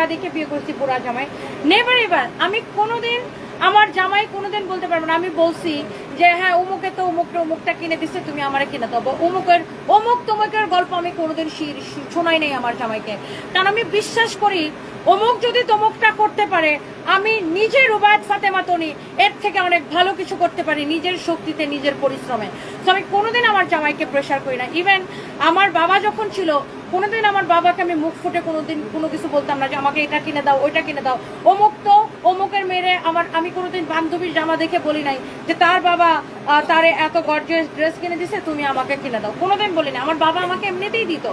টাকা দেখে বিয়ে করছি পুরা জামাই। নেভার এবার আমি কোনোদিন আমার জামাই কোনোদিন বলতে পারব না। আমি বলছি যে হ্যাঁ অমুকে তো অমুকটা অমুকটা কিনে দিচ্ছে তুমি আমারে কিনে দেবো অমুকের, অমুক তমুকের গল্প আমি কোনোদিন শোনাই নাই আমার জামাইকে। কারণ আমি বিশ্বাস করি অমুক যদি তমুকটা করতে পারে, আমি নিজের রুবায়ত ফাতেমা তনি, এর থেকে অনেক ভালো কিছু করতে পারি নিজের শক্তিতে, নিজের পরিশ্রমে। তো আমি কোনোদিন আমার জামাইকে প্রেশার করি না। ইভেন আমার বাবা যখন ছিল, কোনোদিন আমার বাবাকে আমি মুখ ফুটে কোনোদিন কোনো কিছু বলতাম না যে, আমাকে এটা কিনে দাও, ওইটা কিনে দাও। অমুক তো, অমুকের মেয়েরে আমার, আমি কোনোদিন বান্ধবীর জামা দেখে বলি নাই যে, তার বাবা তারে এত গর্জিয়াস ড্রেস কিনে দিছে, তুমি আমাকে কিনে দাও। কোনোদিন বলি না আমার বাবা আমাকে এমনিতেই দিত।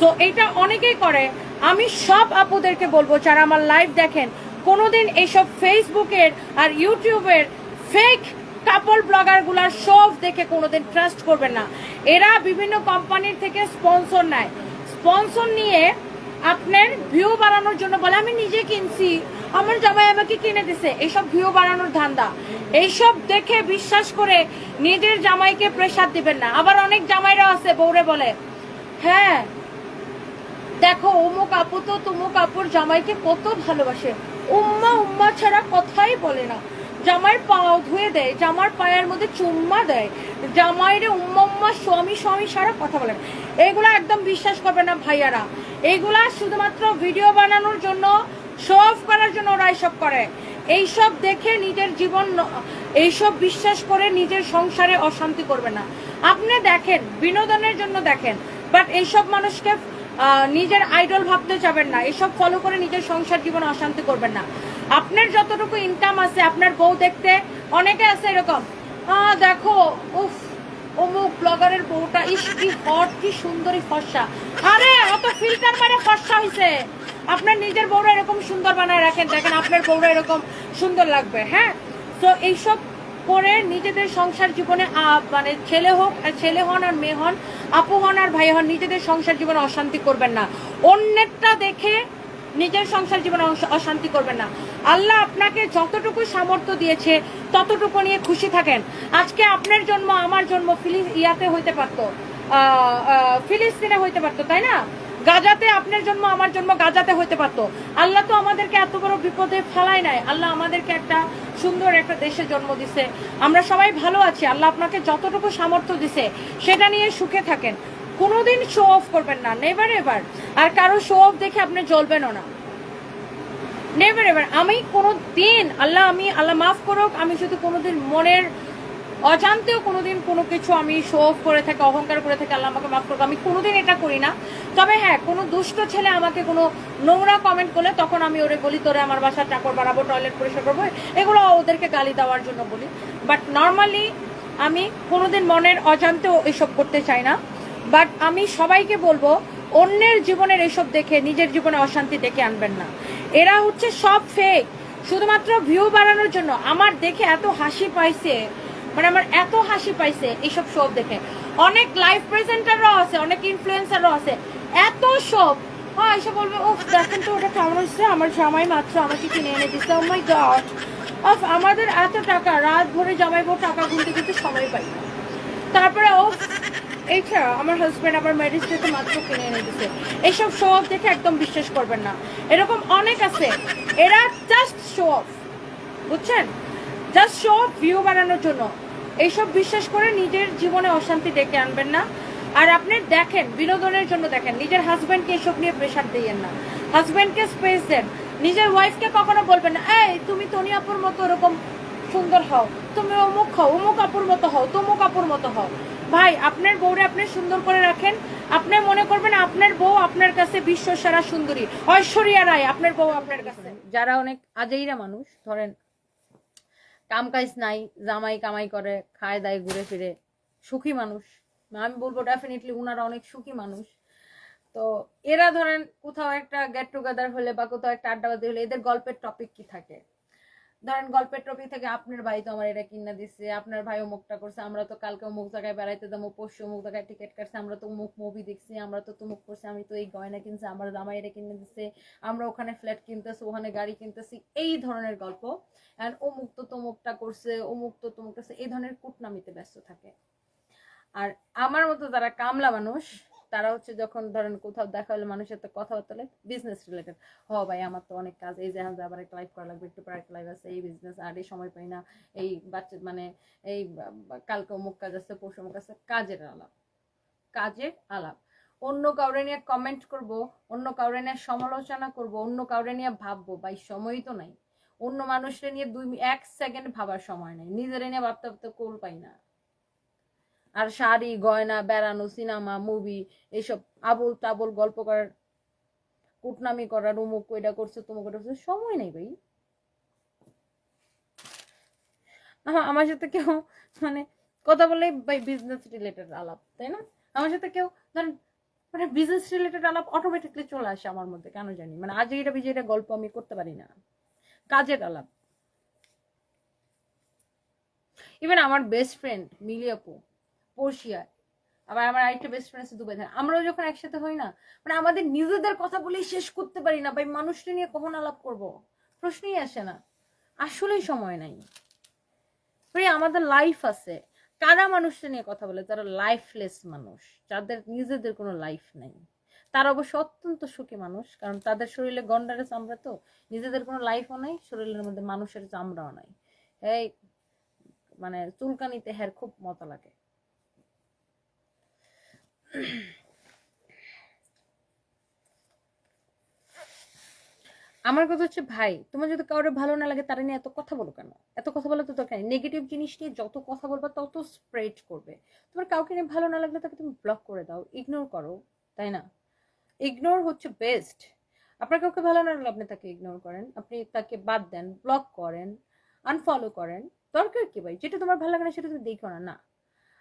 তো এইটা অনেকেই করে। আমি সব আপুদেরকে বলব, যারা আমার লাইভ দেখেন, কোনোদিন এইসব ফেসবুকের আর ইউটিউবের ফেক কাপল ব্লগারগুলার সব দেখে কোনোদিন ট্রাস্ট করবেন না। এরা বিভিন্ন কোম্পানির থেকে স্পন্সর নেয়। স্পন্সর নিয়ে আপনার ভিউ বাড়ানোর জন্য বলে, আমি নিজে কিনছি। আমার জামাই আমাকে কিনে দিছে। এইসব ভিউ বাড়ানোর ধান্দা। এইসব দেখে বিশ্বাস করে নিজের জামাইকে প্রেসার দিবেন না। আবার অনেক জামাইরা আছে বৌরে বলে হ্যাঁ দেখো অমুক আপু তো তমুক আপুর জামাইকে কত ভালোবাসে। উম্মা উম্মা ছাড়া কথাই বলে না। জামাইয়ের পা ধুয়ে দেয়, জামার পায়ের মধ্যে চুম্মা দেয়। জামাইরে উম্মা উম্মা, স্বামী স্বামী ছাড়া কথা বলে। এগুলা একদম বিশ্বাস করবে না ভাইয়ারা। এগুলা শুধুমাত্র ভিডিও বানানোর জন্য শো অফ করার জন্য ওরা এইসব করে। এইসব দেখে নিজের জীবন এইসব বিশ্বাস করে নিজের সংসারে অশান্তি করবে না। আপনি দেখেন, বিনোদনের জন্য দেখেন বাট এইসব মানুষকে নিজের আইডল ভাবতে যাবেন না। এসব ফলো করে নিজের সংসার জীবনে অশান্তি করবেন না। আপনার যতটুকু ইনকাম আছে, আপনার বউ দেখতে অনেকে আছে এরকম দেখো, উফ, অমুক ব্লগারের বউটা, ইস, কি হট কি সুন্দরী ফর্সা। আরে, অত ফিল্টার মারে ফর্সা হইছে। আপনার নিজের বউরা এরকম সুন্দর বানায় রাখেন, দেখেন আপনার বউরা এরকম সুন্দর লাগবে হ্যাঁ? তো এইসব করে নিজেদের সংসার জীবনে মানে ছেলে হোক, ছেলে হন আর মেয়ে হন আপু হন আর ভাই হন নিজেদের সংসার জীবনে অশান্তি করবেন না। অন্যেরটা দেখে নিজের সংসার জীবনে অশান্তি করবেন না। আল্লাহ আপনাকে যতটুকু সামর্থ্য দিয়েছে, ততটুকু নিয়ে খুশি থাকেন। আজকে আপনার জন্ম, আমার জন্ম ফিলি ইয়াতে হইতে পারতো। ফিলিস্তিনে হইতে পারতো, তাই না? গাজাতে আপনার জন্ম, আমার জন্ম গাজাতে হইতে পারতো। আল্লাহ তো আমাদেরকে এত বড় বিপদে ফেলায় নাই। আল্লাহ আমাদেরকে একটা সুন্দর একটা দেশে জন্ম দিছে। আমরা সবাই ভালো আছি। আল্লাহ আপনাকে যতটুকু সামর্থ্য দিছে, সেটা নিয়ে সুখে থাকেন। কোনোদিন শো অফ করবেন না। নেভার এবার আর কারও শো অফ দেখে আপনি জ্বলবেনও না। নেভার এবার আমি কোনো দিন আল্লাহ আমি, আল্লাহ মাফ করুক, আমি যদি কোনোদিন মনের অজান্তেও কোনোদিন কোনো কিছু আমি শো অফ করে থাকি, অহংকার করে থাকি, আল্লাহ আমাকে মাফ করব আমি কোনোদিন এটা করি না। তবে হ্যাঁ কোনো দুষ্ট ছেলে আমাকে কোনো নোংরা কমেন্ট করলে তখন আমি ওরে বলি, তোরে আমার বাসার চাকর বাড়াবো টয়লেট পরিষ্কার করব। এগুলো ওদেরকে গালি দেওয়ার জন্য বলি। বাট নর্মালি আমি কোনোদিন মনের অজান্তেও এসব করতে চাই না। বাট আমি সবাইকে বলব, অন্যের জীবনের এসব দেখে, নিজের জীবনে অশান্তি দেখে আনবেন না। এরা হচ্ছে সব ফেক শুধুমাত্র ভিউ বাড়ানোর জন্য। আমার দেখে এত হাসি পাইছে। মানে আমার এত হাসি পাইছে এইসব সব দেখে। অনেক লাইভ প্রেজেন্টাররাও আছে, অনেক ইনফ্লুয়েন্সাররাও আছে। এত সব হ্যাঁ এসে বলবে ও দেখেন তো ওটা কেমন হচ্ছে আমার জামাই মাত্র আমাকে কিনে এনে দিচ্ছে ও মাই গড অফ আমাদের এত টাকা, রাত ভরে জামাইবো টাকা গুনতে কিন্তু সময় পাই। তারপরে ও এইটা, আমার হাজব্যান্ড আবার ম্যারেজটাকে মাত্র কিনে এনে দিছে। এইসব শো অফ দেখে একদম বিশ্বাস করবেন না। এরকম অনেক আছে। এরা জাস্ট শো অফ বুঝছেন? জাস্ট শো অফ ভিউ বানানোর জন্য। এইসব বিশ্বাস করে নিজের জীবনে অশান্তি ডেকে আনবেন না। আর আপনি দেখেন, বিনোদনের জন্য দেখেন, নিজের হাজব্যান্ডকে এসব নিয়ে প্রেশার দিয়েন না। হাজব্যান্ডকে স্পেস দেন। নিজের ওয়াইফকে কখনো বলবেন না, এই, তুমি তনি আপুর মতো ওরকম সুন্দর হও। তুমি অমুক হও, অমুক আপুর মতো হও, তমুক আপুর মতো হও। ভাই, আপনার বউরে আপনি সুন্দর করে রাখেন। আপনি মনে করবেন আপনার বউ আপনার কাছে বিশ্ব সারা সুন্দরী। ঐশ্বরিয়া রায়, আপনার বউ আপনার কাছে। যারা অনেক আজেইরা মানুষ, ধরেন কাম কাজ নাই, জামাই কামাই করে, খায় দায় ঘুরে ফিরে। সুখী মানুষ। আমি বলব ডেফিনেটলি ওনারা অনেক সুখী মানুষ। তো এরা ধরেন কোথাও একটা গেট টুগেদার হলে বা কোথাও একটা আড্ডাবাদি হলে এদের গল্পের টপিক কি থাকে? ধরেন গল্পের টপিক থেকে আপনার ভাই তো আমার এটা কিনা দিচ্ছে আপনার ভাই অমুকটা করছে, আমরা তো কালকে অমুক জায়গায় বেড়াইতে যাব পরশু অমুক জায়গায় টিকিট কাটছে, আমরা তো অমুক মুভি দেখছি, আমরা তো তুমুক করছি, আমি তো এই গয়না কিনছি, আমার জামাই এটা কিনে দিচ্ছে আমরা ওখানে ফ্ল্যাট কিনতেছি, ওখানে গাড়ি কিনতেছি, এই ধরনের গল্প। অ্যান্ড অমুক তো তমুকটা করছে, অমুক তো তমুক করছে, এই ধরনের কুটনামিতে ব্যস্ত থাকে। আর আমার মতো যারা কামলা মানুষ তারা হচ্ছে যখন ধরেন কোথাও দেখা হলে মানুষের সাথে কথাবার্তা হলে বিজনেস রিলেটেড হ ভাই, আমার তো অনেক কাজ, এই যে আবার একটা লাইভ করা লাগবে, একটু পরে একটা আছে, এই বিজনেস আর এই সময় পাই না, এই বাচ্চা মানে এই কালকে অমুক কাজ আছে, পরশু অমুক আছে, কাজের আলাপ কাজের আলাপ, অন্য কাউরে নিয়ে কমেন্ট করব, অন্য কাউরে নিয়ে সমালোচনা করব, অন্য কাউরে নিয়ে ভাববো, ভাই, সময়ই তো নাই, অন্য মানুষের নিয়ে দুই, এক সেকেন্ড ভাবার সময় নেই, নিজের নিয়ে ভাবতে ভাবতে কোল পাই না। আর শাড়ি, গয়না, বেড়ানো, সিনেমা মুভি এইসব আবল তাবল গল্প করার, কুটনামি করার, উমুক এটা করছে, তুমুক এটা করছে, সময় নেই ভাই। আমা- আমার সাথে কেউ মানে কথা বলে ভাই বিজনেস রিলেটেড আলাপ, তাই না? আমার সাথে কেউ, ধরেন মানে বিজনেস রিলেটেড আলাপ অটোমেটিকলি চলে আসে আমার মধ্যে, কেন জানি? মানে আজ এটা বিজয় এটা গল্প আমি করতে পারি না। কাজের আলাপ। ইভেন আমার বেস্ট ফ্রেন্ড মিলি পর্ষিয়া আবার আমার আরেকটা বেস্ট ফ্রেন্ড আছে দুবাই। আমরাও যখন একসাথে হই না মানে আমাদের নিজেদের কথা বলেই শেষ করতে পারি না। ভাই, মানুষটা নিয়ে কখন আলাপ করব? প্রশ্নই আসে না। আসলেই সময় নাই। ভাই, আমাদের লাইফ আছে। কারা মানুষটা নিয়ে কথা বলে? যারা লাইফলেস মানুষ, যাদের নিজেদের কোনো লাইফ নেই। তারা অবশ্য অত্যন্ত সুখী মানুষ, কারণ তাদের শরীরে গন্ডারের চামড়া তো। নিজেদের কোনো লাইফও নাই, শরীরের মধ্যে মানুষের চামড়াও নাই। এই মানে চুলকানিতে হ্যার খুব মজা লাগে। আমার কথা হচ্ছে, ভাই, তোমার যদি কারোর ভালো না লাগে, তারা নিয়ে এত কথা বলো কেন? এত কথা বলা তো দরকার নেগেটিভ জিনিস নিয়ে যত কথা বলবা, তত স্প্রেড করবে। তোমার কাউকে নিয়ে ভালো না লাগলে তাকে তুমি ব্লক করে দাও ইগনোর করো, তাই না? ইগনোর হচ্ছে বেস্ট আপনার কাউকে ভালো না লাগলে আপনি তাকে ইগনোর করেন, আপনি তাকে বাদ দেন ব্লক করেন আনফলো করেন। দরকার কি ভাই? যেটা তোমার ভালো লাগে না, সেটা তুমি দেখো না না।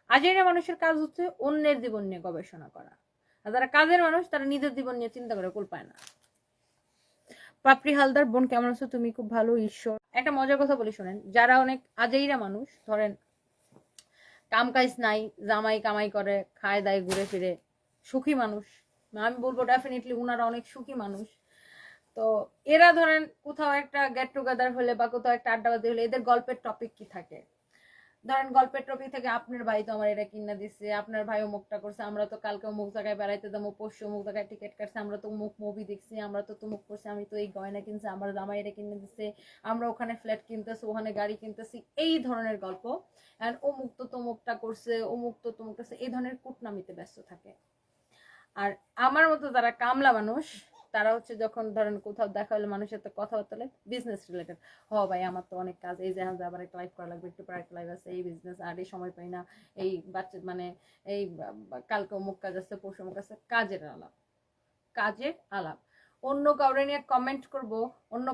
আজেরা মানুষের কাজ হচ্ছে অন্যের জীবন নিয়ে গবেষণা করা। আর যারা কাজের মানুষ, তারা নিজের জীবন নিয়ে চিন্তা করে, কুল পায় না। পাপড়ি হালদার, বোন কেমন আছো? তুমি খুব ভালো, ঈশ্বর। একটা মজার কথা বলি, শোনেন। যারা অনেক আজেইরা মানুষ, ধরেন, কাম কাজ নাই, জামাই কামাই করে, খায় দায়, ঘুরে ফিরে, সুখী মানুষ। আমি বলব ডেফিনেটলি উনারা অনেক সুখী মানুষ। তো এরা ধরেন, কোথাও একটা গেট টুগেদার হলে বা কোথাও একটা আড্ডাবাজি হলে, এদের গল্পের টপিক কি থাকে? ধরেন গল্পের টপিক থেকে আপনার ভাই তো আমার এটা কিনা দিচ্ছে আপনার ভাই অমুকটা করছে, আমরা তো কালকে অমুক জায়গায় বেড়াইতে যাব, পরশু অমুক জায়গায় টিকিট কাটছে, আমরা তো অমুক মুভি দেখছি, আমরা তো তুমুক করছি, আমি তো এই গয়না কিনছি, আমার জামাই এটা কিনে দিচ্ছে আমরা ওখানে ফ্ল্যাট কিনতেছি, ওখানে গাড়ি কিনতেছি, এই ধরনের গল্প। আর অমুক তো তমুকটা করছে, অমুক তো তমুক করছে, এই ধরনের কুটনামিতে ব্যস্ত থাকে। আর আমার মতো যারা কামলা মানুষ তারা হচ্ছে যখন ধরেন কোথাও দেখা হলে মানুষের সাথে কথাবার্তা হলে বিজনেস রিলেটেড হ ভাই, আমার তো অনেক কাজ, এই যে আবার একটা লাইভ করা লাগবে, একটু পরে একটা লাইভ আছে, এই বিজনেস আর এই সময় পাই না, এই বাচ্চা মানে এই কালকে অমুক কাজ আছে, পরশু অমুক আছে, কাজের আলাপ কাজের আলাপ। অন্য কাউরে নিয়ে কমেন্ট করব, অন্য